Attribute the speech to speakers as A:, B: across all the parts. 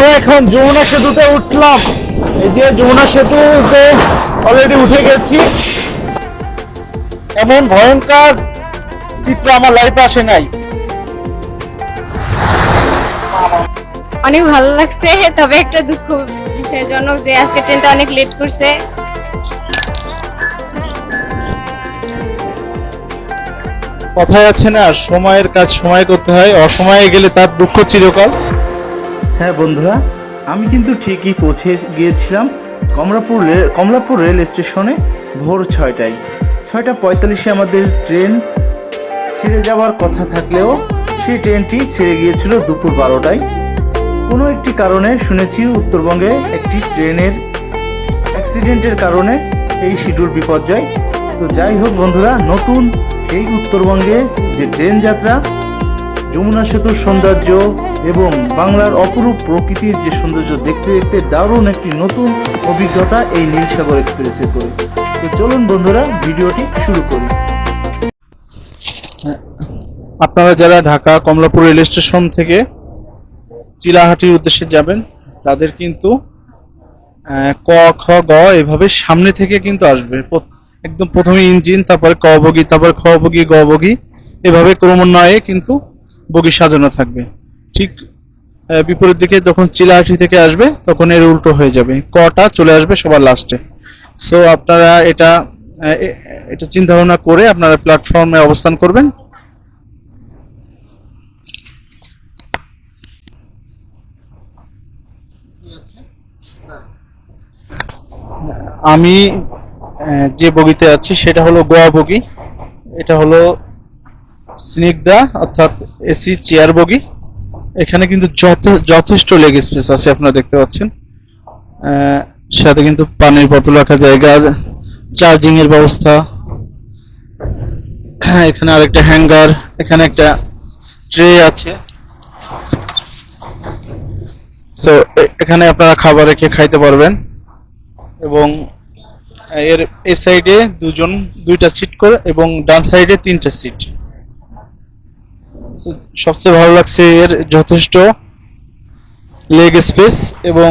A: আমরা এখন যমুনা সেতুতে উঠলাম। এই যে যমুনা সেতুতে অলরেডি উঠে গেছি। এমন ভয়ঙ্কর চিত্র আমার লাইফে আসে নাই।
B: অনেক ভালো লাগছে তবে একটা দুঃখ বিষয়জনক যে আজকে ট্রেনটা অনেক লেট করছে।
A: কথায় আছে না সময়ের কাজ সময় করতে হয় অসময়ে গেলে তার দুঃখ চিরকাল।
C: হ্যাঁ বন্ধুরা, আমি কিন্তু ঠিকই পৌঁছে গিয়েছিলাম কমলাপুর রে- কমলাপুর রেল স্টেশনে ভোর ছয়টায়। ছয়টা পঁয়তাল্লিশে আমাদের ট্রেন ছেড়ে যাওয়ার কথা থাকলেও সেই ট্রেনটি ছেড়ে গিয়েছিল দুপুর বারোটায়। কোনো একটি কারণে শুনেছি উত্তরবঙ্গে একটি ট্রেনের অ্যাক্সিডেন্টের কারণে এই শিডিউল বিপর্যয়। তো যাই হোক বন্ধুরা, নতুন এই উত্তরবঙ্গে যে ট্রেন যাত্রা, যমুনা সেতুর সৌন্দর্য এবং বাংলার অপরূপ প্রকৃতির যে সৌন্দর্য দেখতে দেখতে দারুণ একটি নতুন অভিজ্ঞতা এই নীলসাগর এক্সপ্রেসে করে। তো চলুন বন্ধুরা, ভিডিওটি শুরু করি।
A: আপনারা যারা ঢাকা কমলাপুর রেল স্টেশন থেকে চিলাহাটির উদ্দেশ্যে যাবেন, তাদের কিন্তু ক, খ, গ এভাবে সামনে থেকে কিন্তু আসবে। একদম প্রথমে ইঞ্জিন, তারপরে ক বগি, তারপরে খ বগি, গ বগি, এভাবে ক্রমান্বয়ে কিন্তু বগি সাজানো থাকবে। ঠিক বিপরীত দিকে যখন চিলাহাটি থেকে আসবে, তখন এর উল্টো হয়ে যাবে। কটা চলে আসবে সবার লাস্টে সো আপনারা এটা এটা চিন্তা ভাবনা করে আপনারা প্ল্যাটফর্মে অবস্থান করবেন। আমি যে বগিতে আছি, সেটা হলো গোয়া বগি। এটা হলো স্নিগ্ধা, অর্থাৎ এসি চেয়ার বগি। এখানে কিন্তু যথে- যথেষ্ট লেগ স্পেস আছে আপনারা দেখতে পাচ্ছেন। সাথে কিন্তু পানির বোতল রাখার জায়গা চার্জিং এর ব্যবস্থা। হ্যাঁ, এখানে আরেকটা হ্যাঙ্গার এখানে একটা ট্রে আছে। সো এখানে আপনারা খাবার রেখে খাইতে পারবেন। এবং এর এই সাইডে দুজন দুইটা সিট করে এবং ডান সাইডে তিনটা সিট সবচেয়ে ভালো লাগছে এর যথেষ্ট লেগ স্পেস এবং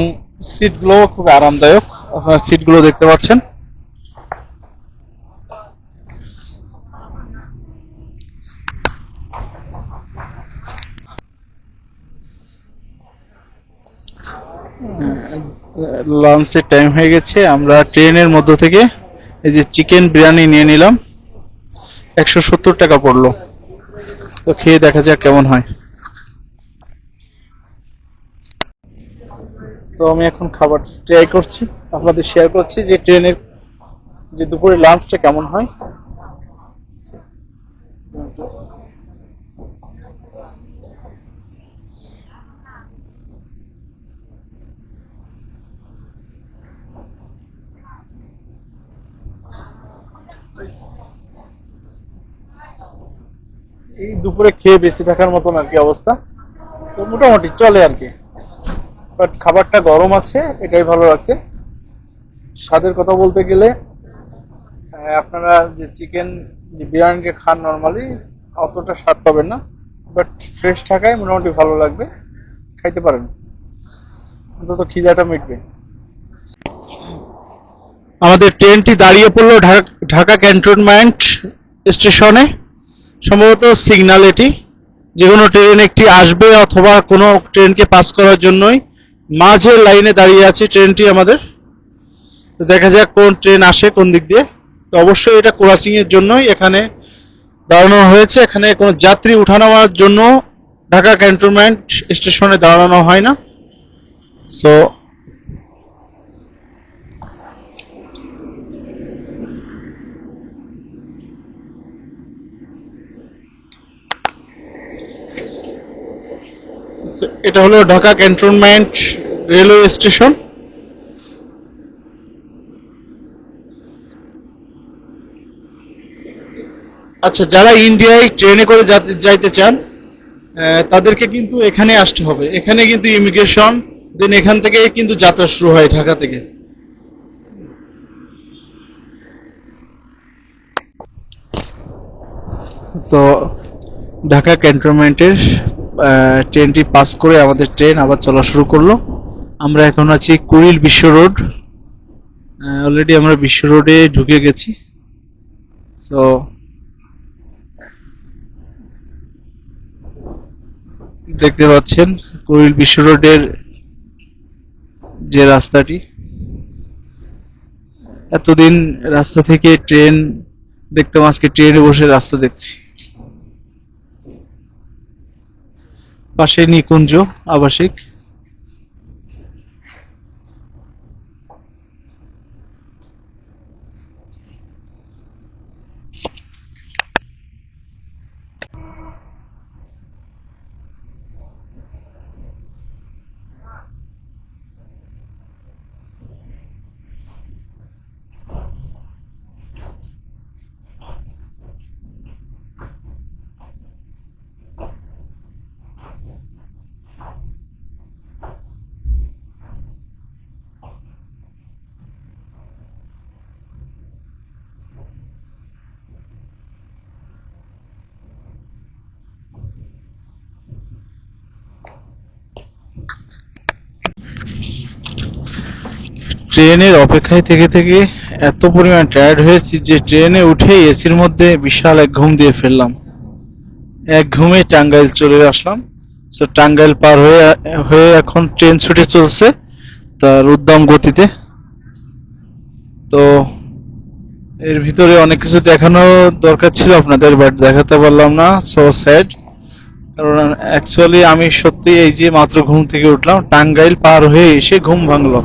A: সিটগুলো খুব আরামদায়ক। আপনারা সিটগুলো দেখতে পাচ্ছেন। লাঞ্চের টাইম হয়ে গেছে। আমরা ট্রেনের মধ্য থেকে এই যে চিকেন বিরিয়ানি নিয়ে নিলাম। একশো সত্তর টাকা পড়ল। তো খেয়ে দেখা যাক কেমন হয়। তো আমি এখন খাবার ট্রাই করছি, আপনাদের শেয়ার করছি যে ট্রেনের যে দুপুরে লাঞ্চটা কেমন হয়। এই দুপুরে খেয়ে বেশি থাকার মতন আর কি অবস্থা। তো মোটামুটি চলে আর কি। বাট খাবারটা গরম আছে, এটাই ভালো লাগছে। স্বাদের কথা বলতে গেলে আপনারা যে চিকেন যে বিরিয়ানিকে খান নর্মালি অতটা স্বাদ পাবেন না। বাট ফ্রেশ থাকায় মোটামুটি ভালো লাগবে। খাইতে পারেন। অন্তত খিদাটা মিটবে। আমাদের ট্রেনটি দাঁড়িয়ে পড়ল ঢাকা- ঢাকা ক্যান্টনমেন্ট স্টেশনে সম্ভবত সিগন্যাল এটি। যে কোনো ট্রেন একটি আসবে অথবা কোনো ট্রেনকে পাস করার জন্যই মাঝের লাইনে দাঁড়িয়ে আছে ট্রেনটি আমাদের। তো দেখা যাক কোন ট্রেন আসে কোন দিক দিয়ে। তো অবশ্যই এটা ক্রসিং এর জন্যই এখানে দাঁড়ানো হয়েছে। এখানে কোনো যাত্রী উঠানোর জন্য ঢাকা ক্যান্টনমেন্ট স্টেশনে দাঁড়ানো হয় না। সো এটা হলো ঢাকা ক্যান্টনমেন্ট রেলওয়ে স্টেশন। আচ্ছা যারা ইন্ডিয়ায় ট্রেনে করে যাইতে চান তাদেরকে কিন্তু এখানে আসতে হবে। এখানে কিন্তু ইমিগ্রেশন, দেন এখান থেকে কিন্তু যাত্রা শুরু হয় ঢাকা থেকে। তো ঢাকা ক্যান্টনমেন্টের ট্রেনটি পাস করে আমাদের ট্রেন আবার চলা শুরু করল। আমরা এখন আছি কুড়িল বিশ্ব রোড। অলরেডি আমরা বিশ্ব রোডে ঢুকে গেছি। সো দেখতে পাচ্ছেন কুড়িল বিশ্ব রোডের যে রাস্তাটি। এতদিন রাস্তা থেকে ট্রেন, দেখতাম আজকে ট্রেনে বসে রাস্তা দেখছি। পাশে নিকুঞ্জ আবাসিক। ট্রেনের অপেক্ষায় থেকে থেকে এত পরিমাণ টায়ার্ড হয়েছি যে ট্রেনে উঠে এসির মধ্যে বিশাল এক ঘুম দিয়ে ফেললাম। এক ঘুমে টাঙ্গাইল চলে আসলাম। সো টাঙ্গাইল পার হয়ে হয়ে এখন ট্রেন ছুটে চলছে তার উদ্দাম গতিতে। তো, এর ভিতরে অনেক কিছু দেখানো দরকার ছিল আপনাদের বাট দেখাতে পারলাম না। সো স্যাড কারণ অ্যাকচুয়ালি আমি সত্যি এই যে মাত্র ঘুম থেকে উঠলাম, টাঙ্গাইল পার হয়ে এসে ঘুম ভাঙলো।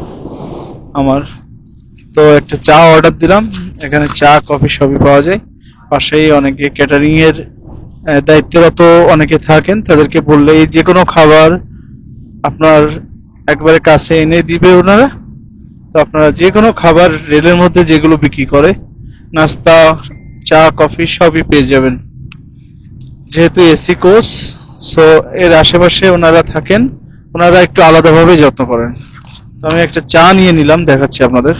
A: আমার। তো একটা চা অর্ডার দিলাম। এখানে চা, কফি সবই পাওয়া যায়। পাশেই অনেকে ক্যাটারিং এর দায়িত্বরত অনেকে থাকেন। তাদেরকে বললে এই যে কোনো খাবার আপনার একবারে কাছে এনে দিবে ওনারা। তো আপনারা যে কোনো খাবার রেলের মধ্যে যেগুলো বিক্রি করে, নাস্তা, চা, কফি সবই পেয়ে যাবেন। যেহেতু এসি কোর্স সো এর আশেপাশে ওনারা থাকেন, ওনারা একটু আলাদাভাবে যত্ন করেন। আমি একটা চা নিয়ে নিলাম দেখাচ্ছি আপনাদের।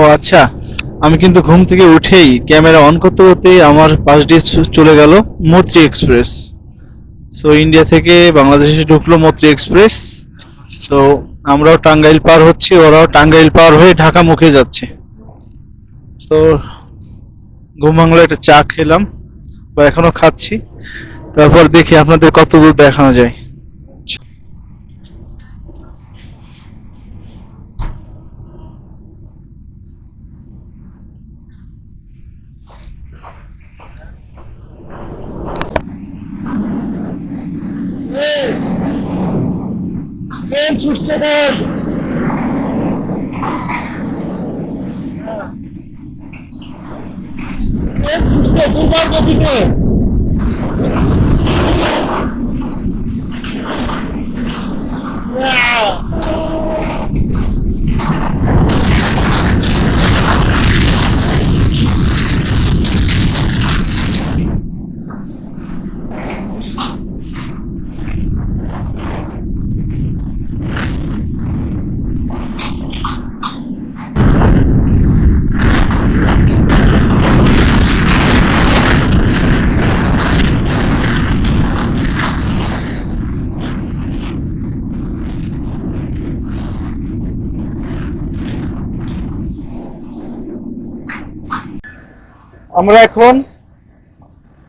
A: ও আচ্ছা আমি কিন্তু ঘুম থেকে উঠেই ক্যামেরা অন করতে করতেই আমার পাশ দিয়ে চলে গেল মৈত্রী এক্সপ্রেস। সো ইন্ডিয়া থেকে বাংলাদেশে ঢুকলো মৈত্রী এক্সপ্রেস। সো আমরাও টাঙ্গাইল পার হচ্ছি, ওরাও টাঙ্গাইল পার হয়ে ঢাকা মুখে যাচ্ছে। তো ঘুম ভাঙলো, একটা চা খেলাম, বা এখনও খাচ্ছি। তারপর দেখি আপনাদের কত দূর দেখানো যায়। ট্রেন ছুটছে ট্রেন ট্রেন ছুটছে দুর্বার গতিতে আমরা এখন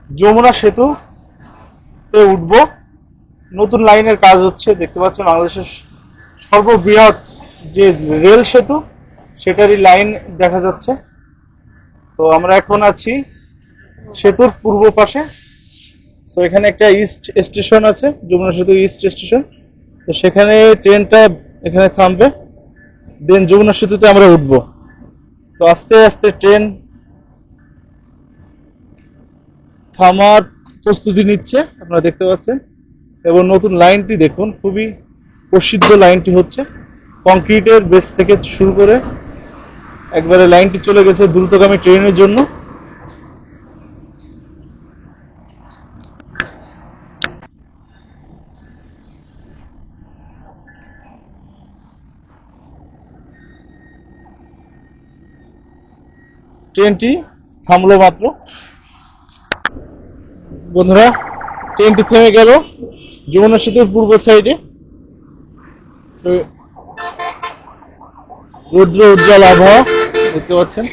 A: যমুনা সেতু উঠব। নতুন লাইনের কাজ হচ্ছে, দেখতে পাচ্ছেন বাংলাদেশের সর্ববৃহৎ যে রেল সেতু, সেটারই লাইন দেখা যাচ্ছে। তো আমরা এখন আছি সেতুর পূর্ব পাশে। তো এখানে একটা ইস্ট স্টেশন আছে, যমুনা সেতু ইস্ট স্টেশন তো সেখানে ট্রেনটা এখানে থামবে দেন যমুনা সেতুতে আমরা উঠবো। তো আস্তে আস্তে ট্রেন থামার প্রস্তুতি নিচ্ছে, আপনারা দেখতে পাচ্ছেন। এবং নতুন লাইনটি দেখুন, খুবই প্রসিদ্ধ লাইনটি হচ্ছে। কংক্রিটের বেস থেকে শুরু করে একবারে লাইনটি চলে গেছে দ্রুতগামী ট্রেনের জন্য। ট্রেনটি থামলো মাত্র। বন্ধুরা ট্রেনটি থেমে গেল। যমুনা সেতুর পূর্ব সাইডে রুদ্র উজ্জ্বল আবহাওয়া, দেখতে পাচ্ছেন।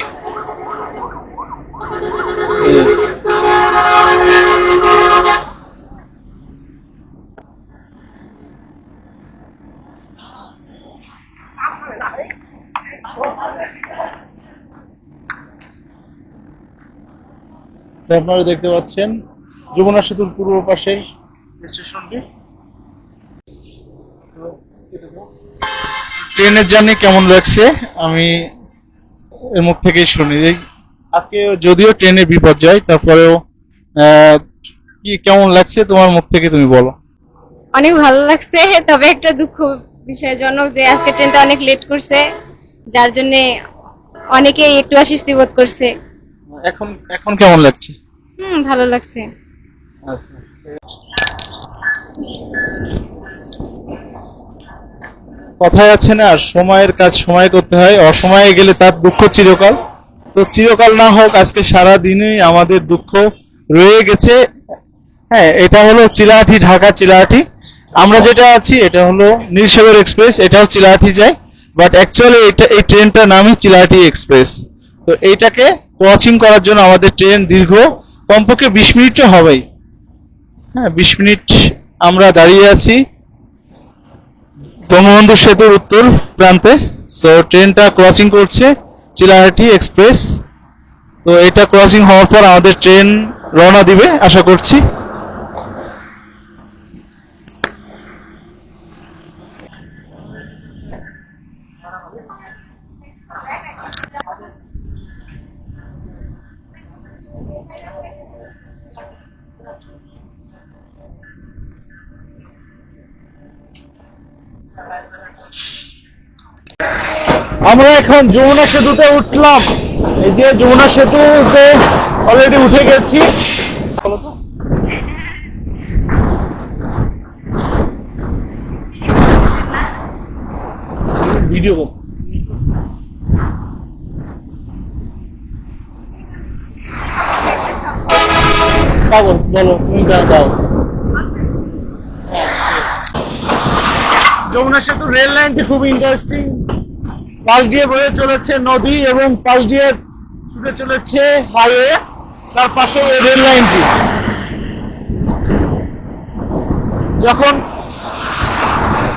A: আপনারা দেখতে পাচ্ছেন যমুনা সেতুর পূর্ব পাশের স্টেশনটি। ট্রেনের জার্নি কেমন লাগছে? আমি এর মুখ থেকেই শুনি আজকে যদিও ট্রেনে বিপর্যয় তারপরেও কি কেমন লাগছে তোমার মুখ থেকে তুমি বলো।
B: অনেক ভালো লাগছে তবে একটা দুঃখ বিষয়জনক যে আজকে ট্রেনটা অনেক লেট করছে যার জন্য অনেকেই একটু অস্বস্তি বোধ করছে।
A: এখন এখন কেমন লাগছে?
B: হুম ভালো লাগছে।
A: আচ্ছা। কথায় আছে না সময়ের কাজ সময় করতে হয়, অসময়ে গেলে তার দুঃখ চিরকাল। তো চিরকাল না হোক, আজকে সারা দিনই আমাদের দুঃখ রয়ে গেছে। হ্যাঁ এটা হলো চিলাহাটি, ঢাকা চিলাহাটি। আমরা যেটা আছি, এটা হলো নীলসাগর এক্সপ্রেস, এটাও চিলাহাটি যায়। বাট অ্যাকচুয়ালি এটা, এই ট্রেনটার নামই চিলাহাটি এক্সপ্রেস। তো এইটাকে ক্রসিং করার জন্য আমাদের ট্রেন দীর্ঘ, কমপক্ষে বিশ মিনিট তো হবেই। হ্যাঁ বিশ মিনিট আমরা দাঁড়িয়ে আছি বঙ্গবন্ধু সেতুর উত্তর প্রান্তে। সো ট্রেনটা ক্রসিং করছে চিলাহাটি এক্সপ্রেস তো এটা ক্রসিং হওয়ার পর আমাদের ট্রেন রওনা দিবে, আশা করছি। আমরা এখন যমুনা সেতুতে উঠলাম। এই যে যমুনা সেতুতে অলরেডি উঠে গেছি। ভিডিও বলো যমুনা সেতু রেল লাইনটি খুব ইন্টারেস্টিং পাশ দিয়ে বয়ে চলেছে নদী এবং পাশ দিয়ে ছুটে চলেছে হাইওয়ে, তার পাশে রেল লাইনটি। যখন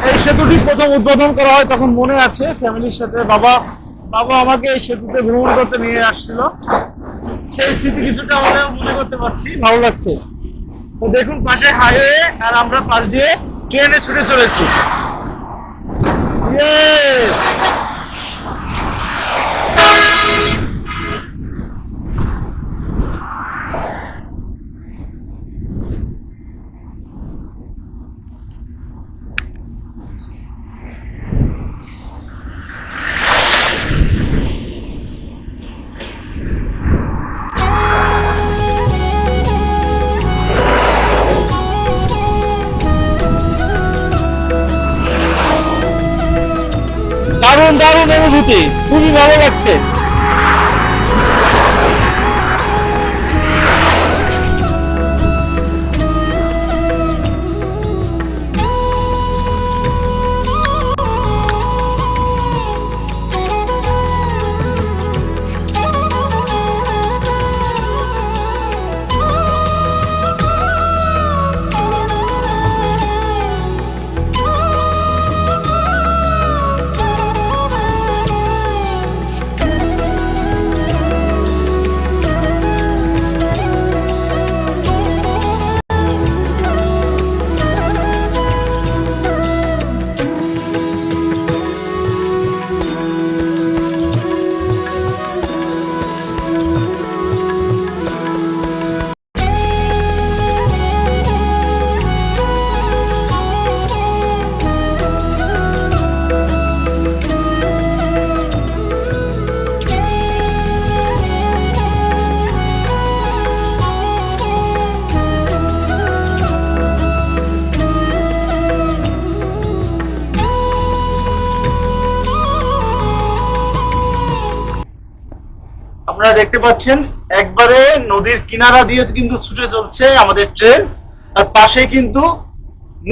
A: এই সেতুটি প্রথম উদ্বোধন করা হয়, তখন মনে আছে ফ্যামিলির সাথে বাবা বাবা আমাকে এই সেতুতে ভ্রমণ করতে নিয়ে আসছিল। সেই স্মৃতি কিছুটা আমরা মনে করতে পারছি, ভালো লাগছে। তো দেখুন, পাশে হাইওয়ে আর আমরা পাশ দিয়ে ট্রেনে ছুটে চলেছি। আপনারা দেখতে পাচ্ছেন, একবারে নদীর কিনারা দিয়ে কিন্তু ছুটে চলছে আমাদের ট্রেন। আর পাশে কিন্তু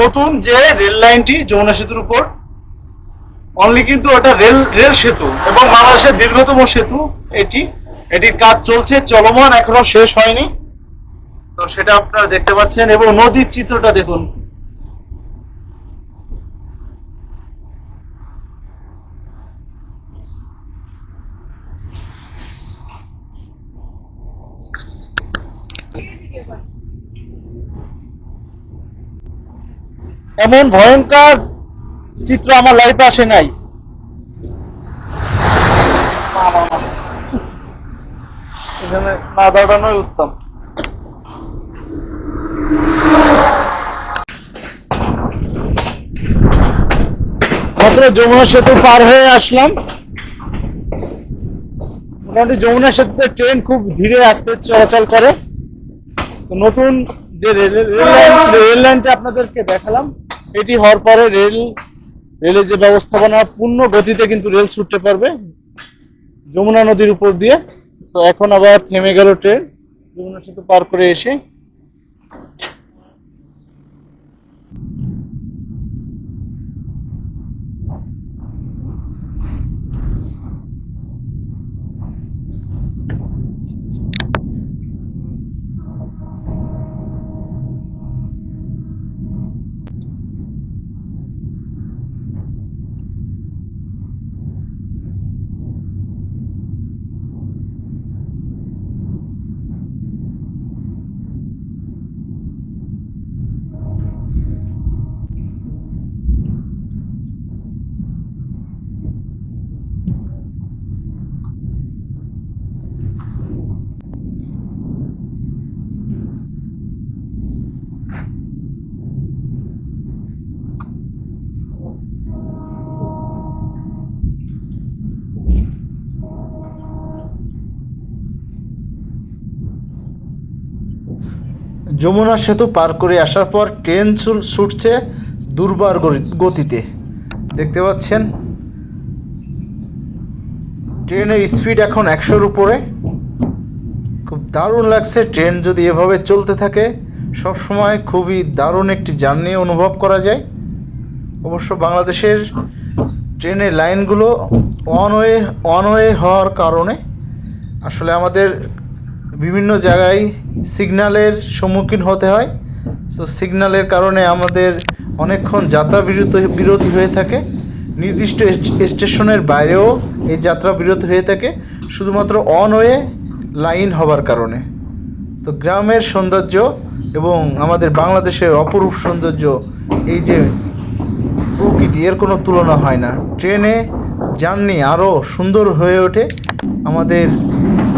A: নতুন যে রেল লাইনটি যমুনা সেতুর উপর অনলি কিন্তু ওটা রেল রেল সেতু এবং বাংলাদেশের দীর্ঘতম সেতু এটি। এটির কাজ চলছে, চলমান, এখনও শেষ হয়নি। তো সেটা আপনারা দেখতে পাচ্ছেন এবং নদীর চিত্রটা দেখুন। এমন ভয়ঙ্কর চিত্র আমার লাইফে আসে নাই। এখানে না দাঁড়ানোই উত্তম। মাত্র যমুনা সেতু পার হয়ে আসলাম। মোটামুটি যমুনা সেতুতে ট্রেন খুব ধীরে আস্তে চলাচল করে। তো নতুন যে রেল রেল লাইনটা আপনাদেরকে দেখালাম। এটি হওয়ার পরে রেল, রেলের যে ব্যবস্থাপনা, পূর্ণ গতিতে কিন্তু রেল ছুটতে পারবে যমুনা নদীর উপর দিয়ে। তো এখন আবার থেমে গেল ট্রেন। যমুনা সেতু পার করে এসে
C: যমুনা সেতু পার করে আসার পর ট্রেন ছুটছে দুর্বার গতিতে। দেখতে পাচ্ছেন? ট্রেনের স্পিড এখন একশোর উপরে। খুব দারুণ লাগছে ট্রেন যদি এভাবে চলতে থাকে। সব সময় খুবই দারুণ একটি জার্নি অনুভব করা যায়। অবশ্য বাংলাদেশের ট্রেনের লাইনগুলো ওয়ান ওয়ে ওয়ে হওয়ার কারণে। আসলে আমাদের বিভিন্ন জায়গায় সিগনালের সম্মুখীন হতে হয়। সো সিগন্যালের কারণে আমাদের অনেকক্ষণ যাত্রা বিরতি বিরতি হয়ে থাকে। নির্দিষ্ট স্টেশনের বাইরেও এই যাত্রা বিরতি হয়ে থাকে। শুধুমাত্র অন ওয়ে লাইন হবার কারণে। তো গ্রামের সৌন্দর্য এবং আমাদের বাংলাদেশের অপরূপ সৌন্দর্য, এই যে প্রকৃতি, এর কোনো তুলনা হয় না। ট্রেনে জার্নি আরও সুন্দর হয়ে ওঠে। আমাদের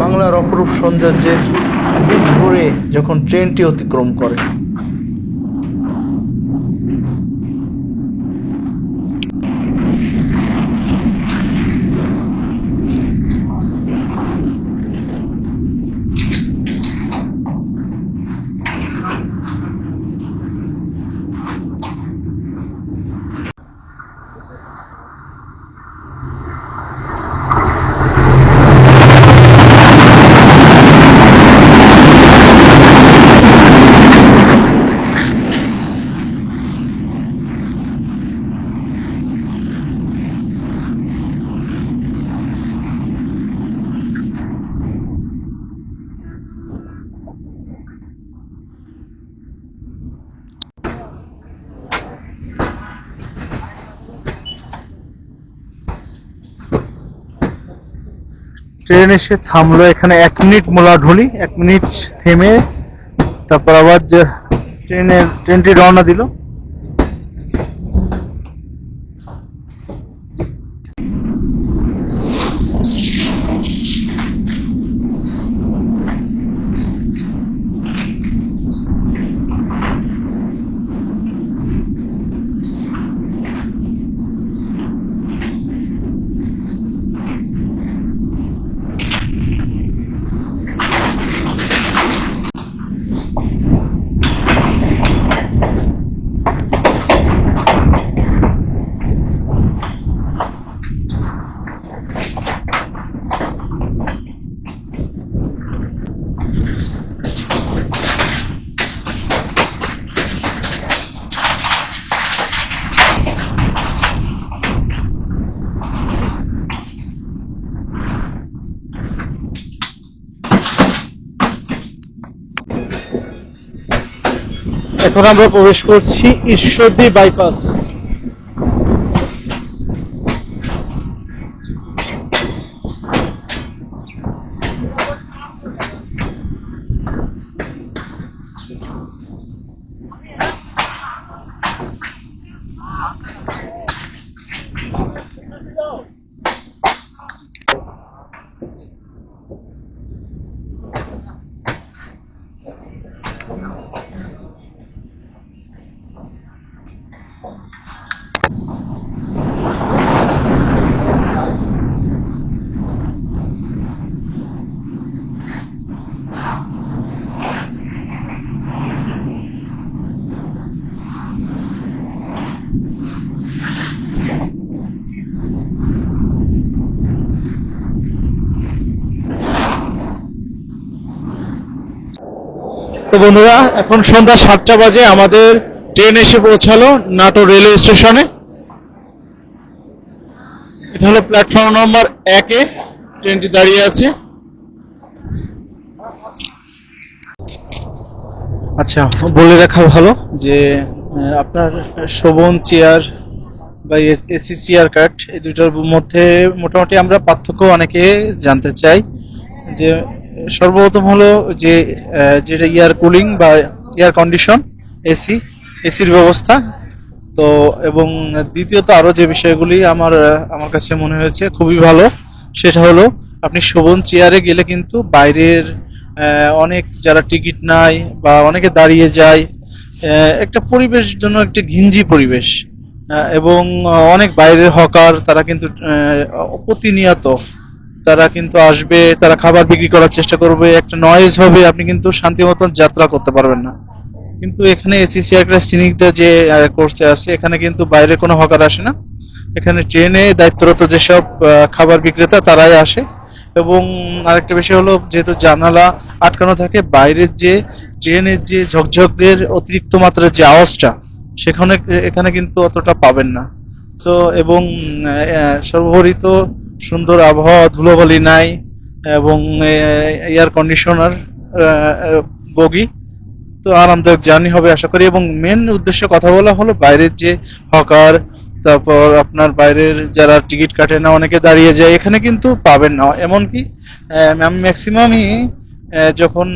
C: বাংলার অপরূপ সৌন্দর্যের ভোরে যখন ট্রেনটি অতিক্রম করে।
A: ট্রেন এসে থামলো এখানে এক মিনিট মোলা ঢুলি, এক মিনিট থেমে তারপর আবার যে ট্রেনের, ট্রেনটি রওনা দিল। এখন আমরা প্রবেশ করছি ঈশ্বরদী বাইপাস তো বন্ধুরা, এখন সন্ধ্যা সাতটা বাজে, আমাদের ট্রেন এসে পৌঁছালো নাটোর রেলওয়ে স্টেশনে। এটা হলো প্ল্যাটফর্ম নম্বর একে ট্রেনটি দাঁড়িয়ে আছে। আচ্ছা বলে রাখা ভালো যে আপনার শোভন চেয়ার বা এসি চেয়ার কাট এই দুটোর মধ্যে মোটামুটি আমরা পার্থক্য অনেকে জানতে চাই যে সর্বপ্রথম হলো যে যেটা এয়ার কুলিং বা এয়ার কন্ডিশন এসি এসির ব্যবস্থা। তো, এবং দ্বিতীয়ত আরও যে বিষয়গুলি আমার আমার কাছে মনে হয়েছে খুবই ভালো, সেটা হলো আপনি শোভন চেয়ারে গেলে কিন্তু বাইরের অনেক যারা টিকিট নাই বা অনেকে দাঁড়িয়ে যায় একটা পরিবেশ জন্য একটি ঘিঞ্জি পরিবেশ এবং অনেক বাইরের হকার তারা কিন্তু প্রতিনিয়ত তারা কিন্তু আসবে, তারা খাবার বিক্রি করার চেষ্টা করবে, একটা নয়েজ হবে, আপনি কিন্তু শান্তি মতন যাত্রা করতে পারবেন না। কিন্তু এখানে এসিসি একটা সিনিকদা যে কোর্সে আছে, এখানে কিন্তু বাইরে কোনো হকার আসে না। এখানে ট্রেনে দায়িত্বরত যেসব খাবার বিক্রেতা, তারাই আসে। এবং আরেকটা বিষয় হলো, যেহেতু জানালা আটকানো থাকে, বাইরের যে ট্রেনের যে ঝকঝকের অতিরিক্ত মাত্রার যে আওয়াজটা, সেখানে, এখানে কিন্তু অতটা পাবেন না। সো এবং সর্বোপরি তো সুন্দর আবহাওয়া, ধুলোবালি নাই এবং এয়ার কন্ডিশনার বগি। তো আরামদায়ক জার্নি হবে আশা করি এবং মেন উদ্দেশ্য কথা বলা হলো বাইরের যে হকার, তারপর আপনার বাইরের যারা টিকিট কাটে না, অনেকে দাঁড়িয়ে যায়, এখানে কিন্তু পাবেন না। এমনকি আমি ম্যাক্সিমামই যখন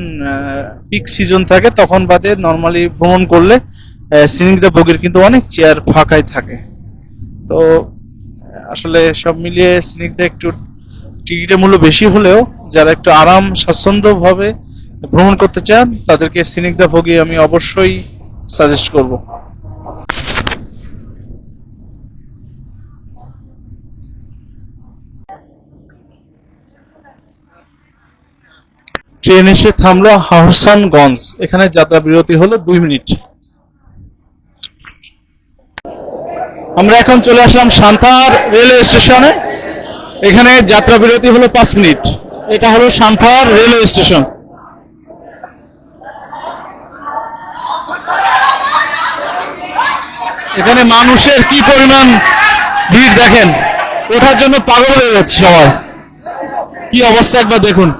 A: পিক সিজন থাকে, তখন বাদে নর্মালি ভ্রমণ করলে সিনিংদা বগির কিন্তু অনেক চেয়ার ফাঁকাই থাকে। তো আসলে সব মিলিয়ে স্নিগ্ধা একটু টিকিটের মূল্য বেশি হলেও যারা একটু আরাম, স্বাচ্ছন্দ্যভাবে ভ্রমণ করতে চান, তাদেরকে স্নিগ্ধা ভোগী আমি অবশ্যই সাজেস্ট করব। ট্রেন এসে থামলো হাহসানগঞ্জ। এখানে যাত্রা বিরতি হলো দুই মিনিট। আমরা এখন চলে আসলাম সান্তার রেলওয়ে স্টেশনে। এখানে যাত্রা বিরতি হলো পাঁচ মিনিট। এটা হলো সান্তার রেলওয়ে স্টেশন। এখানে মানুষের কি পরিমাণ ভিড় দেখেন? ওঠার জন্য পাগল হয়ে যাচ্ছে সবাই। কি অবস্থা একবার দেখুন।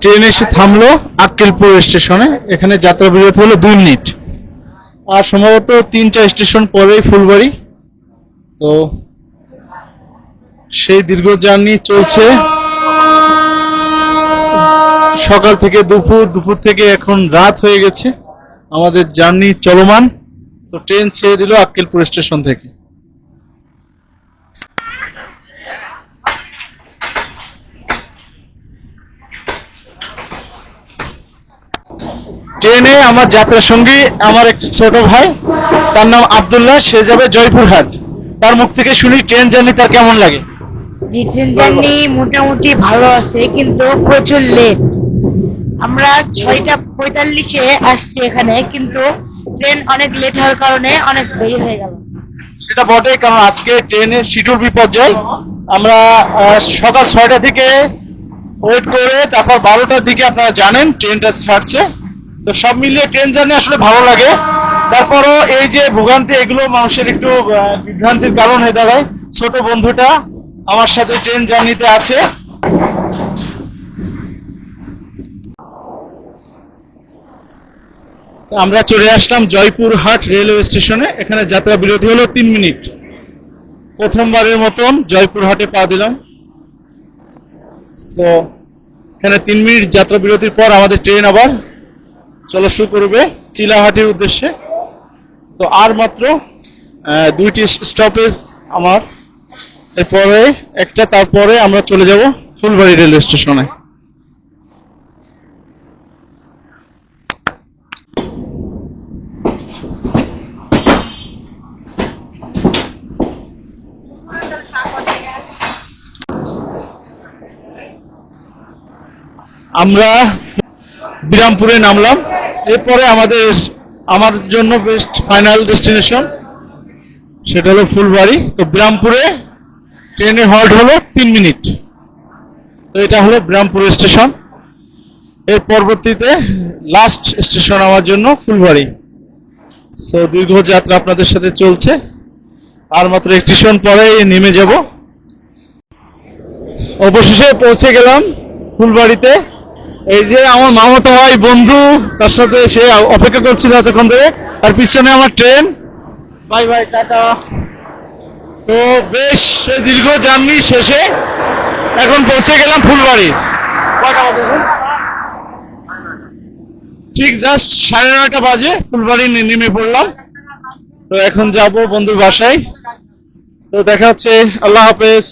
A: ট্রেন এসে থামলো আক্কেলপুর স্টেশনে। এখানে যাত্রা বিরতি হলো দুই মিনিট। আর সম্ভবত তিনটা স্টেশন পরেই ফুলবাড়ি। তো সেই দীর্ঘ জার্নি চলছে। সকাল থেকে দুপুর দুপুর থেকে এখন রাত হয়ে গেছে। আমাদের জার্নি চলমান। তো ট্রেন ছেড়ে দিল আক্কেলপুর স্টেশন থেকে। ট্রেনে আমার যাত্রা সঙ্গী আমার একটি ছোট ভাই তার নাম আব্দুল্লাহ সে যাবে জয়পুরহাট। তার মুখ থেকে শুনি ট্রেন জার্নি তার কেমন লাগে?
D: জি ট্রেন জার্নি মোটামুটি ভালো আছে কিন্তু প্রচুর লেট আমরা ছয়টা পঁয়তাল্লিশে আসছি এখানে কিন্তু ট্রেন অনেক লেট হওয়ার কারণে অনেক দেরি হয়ে গেল।
A: সেটা বটে কারণ আজকে ট্রেনের শিডিউল বিপর্যয়। আমরা সকাল ছয়টা থেকে ওয়েট করে তারপর বারোটার দিকে আপনারা জানেন ট্রেনটা ছাড়ছে। তো সব মিলিয়ে ট্রেন জার্নি আসলে ভালো লাগে। তারপরও এই যে ভোগান্তি, এগুলো মানুষের একটু বিভ্রান্তির কারণ হয়ে দাঁড়ায়। ছোট বন্ধুটা আমার সাথে ট্রেন জার্নিতে আছে। আমরা চলে আসলাম জয়পুরহাট রেলওয়ে স্টেশনে। এখানে যাত্রা বিরতি হলো তিন মিনিট। প্রথমবারের মতন জয়পুরহাটে পা দিলাম। তো এখানে তিন মিনিট যাত্রা বিরতির পর আমাদের ট্রেন আবার চলা শুরু করবে চিলাহাটির উদ্দেশ্যে। তো আর মাত্র দুইটি স্টপেজ আমার। এরপরে একটা, তারপরে আমরা চলে যাব ফুলবাড়ি রেলওয়ে স্টেশনে। আমরা বিরামপুরে নামলাম। এরপরে আমাদের, আমার জন্য বেস্ট ফাইনাল ডেস্টিনেশন সেটা হলো ফুলবাড়ি। তো বিরামপুরে ট্রেনের হল্ট হলো তিন মিনিট। তো এটা হলো বিরামপুর স্টেশনের পরবর্তীতে লাস্ট স্টেশন আমার জন্য ফুলবাড়ি। সো দীর্ঘ যাত্রা আপনাদের সাথে চলছে। আর মাত্র একটি স্টেশন পরে নেমে যাব। অবশেষে পৌঁছে গেলাম ফুলবাড়িতে। এই যে আমার মামাতো ভাই বন্ধু তার সাথে সে অপেক্ষা করছিল এতক্ষণ ধরে। তার পিছনে আমার ট্রেন। Bye bye tata. তো বেশ দীর্ঘ জার্নি শেষে এখন পৌঁছে গেলাম ফুলবাড়ি? ঠিক জাস্ট সাড়ে নয়টা বাজে ফুলবাড়ি নেমে পড়লাম। তো এখন যাব বন্ধুর বাসায়। তো দেখা হচ্ছে। আল্লাহ হাফেজ।